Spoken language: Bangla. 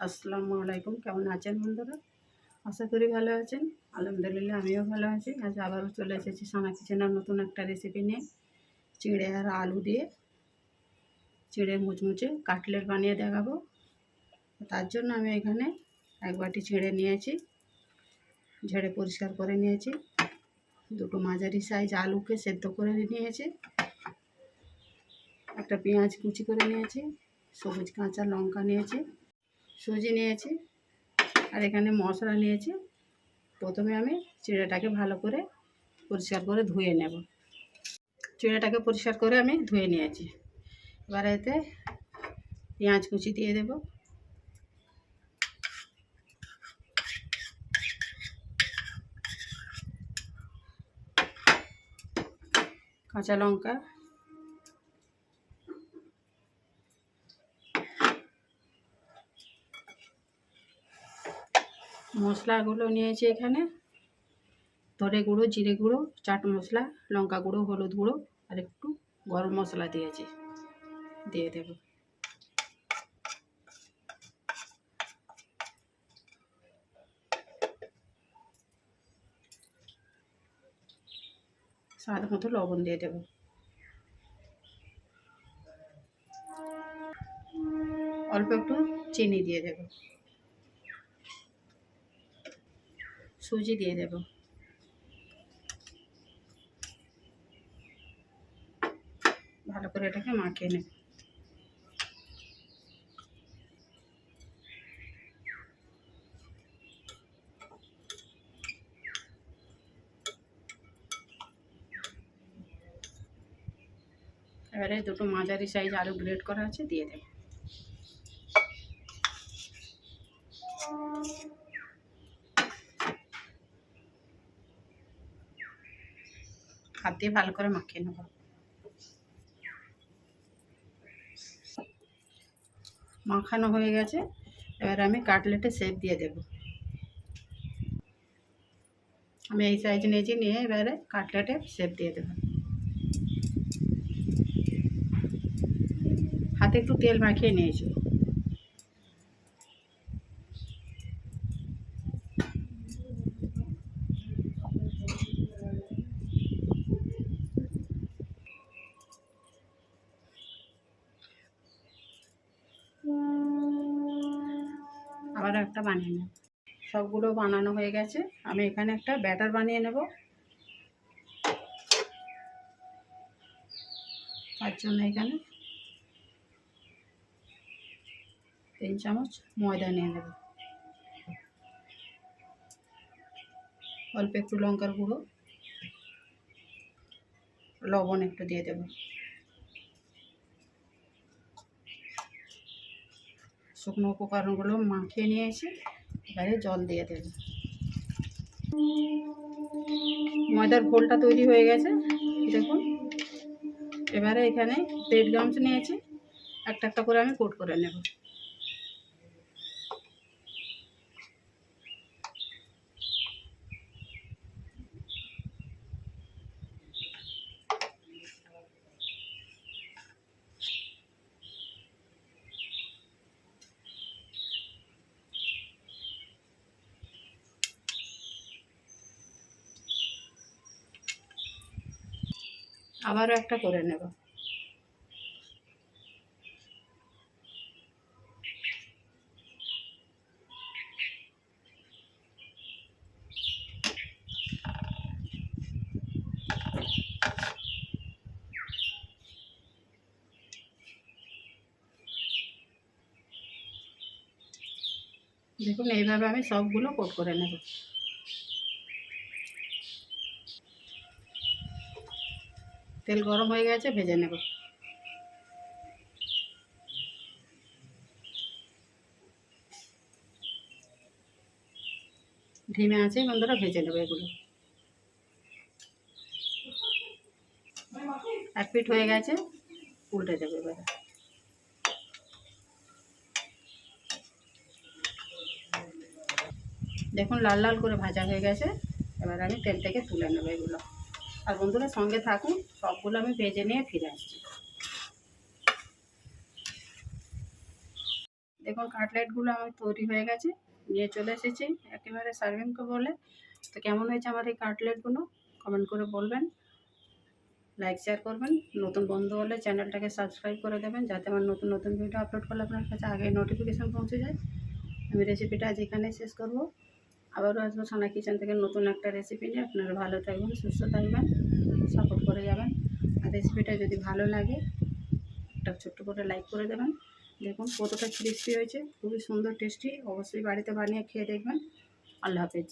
আসসালামু আলাইকুম। কেমন আছেন বন্ধুরা? আশা করি ভালো আছেন। আলহামদুলিল্লাহ, আমিও ভালো আছি। আজ আবারও চলে এসেছি সানা কিচেনের নতুন একটা রেসিপি নিয়ে। চিঁড়ে আর আলু দিয়ে চিঁড়ে মুচমুচে কাটলেট বানিয়ে দেখাবো। তার জন্য আমি এখানে এক বাটি চিঁড়ে নিয়েছি। ঝেড়ে পরিষ্কার করে নিয়েছি। দুটো মাঝারি সাইজ আলুকে সেদ্ধ করে নিয়েছি। একটা পেঁয়াজ কুচি করে নিয়েছি। সবুজ কাঁচা লঙ্কা নিয়েছি, সুজি নিয়েছি, আর এখানে মশলা নিয়েছি। প্রথমে আমি চিড়াটাকে ভালো করে পরিষ্কার করে ধুয়ে নেব। চিড়াটাকে পরিষ্কার করে আমি ধুয়ে নিয়েছি। এবার এতে পেঁয়াজ কুচি দিয়ে দেব। কাঁচা লঙ্কা মশলাগুলো নিয়েছি এখানে। ধরে গুঁড়ো, জিরে গুঁড়ো, চাট মশলা, লঙ্কা গুঁড়ো, হলুদ গুঁড়ো, আর একটু গরম মশলা দিয়েছি। দিয়ে দেব। স্বাদ মতো লবণ দিয়ে দেব। অল্প একটু চিনি দিয়ে দেব। সুজি দিয়ে দেব। ভালো করে এটাকে মাখিয়ে নেব। এবারে দুটো মাঝারি সাইজ আলু গ্রেড করা আছে, দিয়ে দেব। হাত দিয়ে ভালো করে মাখিয়ে নেব। মাখানো হয়ে গেছে। এবার আমি কাটলেটে শেপ দিয়ে দেব। আমি এই সাইজ নিয়েছি, নিয়ে এবারে কাটলেটে শেপ দিয়ে দেব। হাতে একটু তেল মাখিয়ে নিয়েছি। আবার একটা বানিয়ে নেব। সবগুলো বানানো হয়ে গেছে। আমি এখানে একটা ব্যাটার বানিয়ে নেব। তার জন্য এখানে তিন চামচ ময়দা নিয়ে নেব। অল্প একটু লঙ্কার গুঁড়ো। লবণ একটু দিয়ে দেব। শুকনো উপকরণগুলো মাখিয়ে নিয়েছি। এবারে জল দিয়ে দেব। ময়দার ঘোলটা তৈরি হয়ে গেছে, দেখুন। এবারে এখানে ব্রেড গামস নিয়েছি। একটা একটা করে আমি কোট করে নেব। আবারও একটা করে নেব। দেখুন এইভাবে আমি সবগুলো কোট করে নেব। তেল গরম হয়ে গেছে, ভেজে নেব। ধিমে আছে, বন্ধুরা, ভেজে নেব এগুলো। এক পিঠ হয়ে গেছে, উল্টে দেবো এবারে। দেখুন, লাল লাল করে ভাজা হয়ে গেছে। এবার আমি তেল থেকে তুলে নেব এগুলো। আর বন্ধুরা সঙ্গে থাকুন, সবগুলো আমি ভেজে নিয়ে ফিরে আসছি। দেখুন, কাটলেটগুলো আমার তৈরি হয়ে গেছে, নিয়ে চলে এসেছি একেবারে সার্ভিংকে বলে। তো কেমন হয়েছে আমার এই কাটলেটগুলো? কমেন্ট করে বলবেন। লাইক, শেয়ার করবেন। নতুন বন্ধু হলে চ্যানেলটাকে সাবস্ক্রাইব করে দেবেন, যাতে আমার নতুন নতুন ভিডিও আপলোড করলে আপনার কাছে আগে নোটিফিকেশান পৌঁছে যায়। আমি রেসিপিটা আজ এখানে শেষ করব। আবারও আসব সোনা কিচেন থেকে নতুন একটা রেসিপি নিয়ে। আপনারা ভালো থাকবেন, সুস্থ থাকবেন সাপোর্ট করে যাবেন। আর রেসিপিটা যদি ভালো লাগে, একটা ছোট্ট করে লাইক করে দেবেন। দেখুন কতটা ক্রিস্পি হয়েছে, খুবই সুন্দর টেস্টি অবশ্যই বাড়িতে বানিয়ে খেয়ে দেখবেন। আল্লাহ হাফেজ।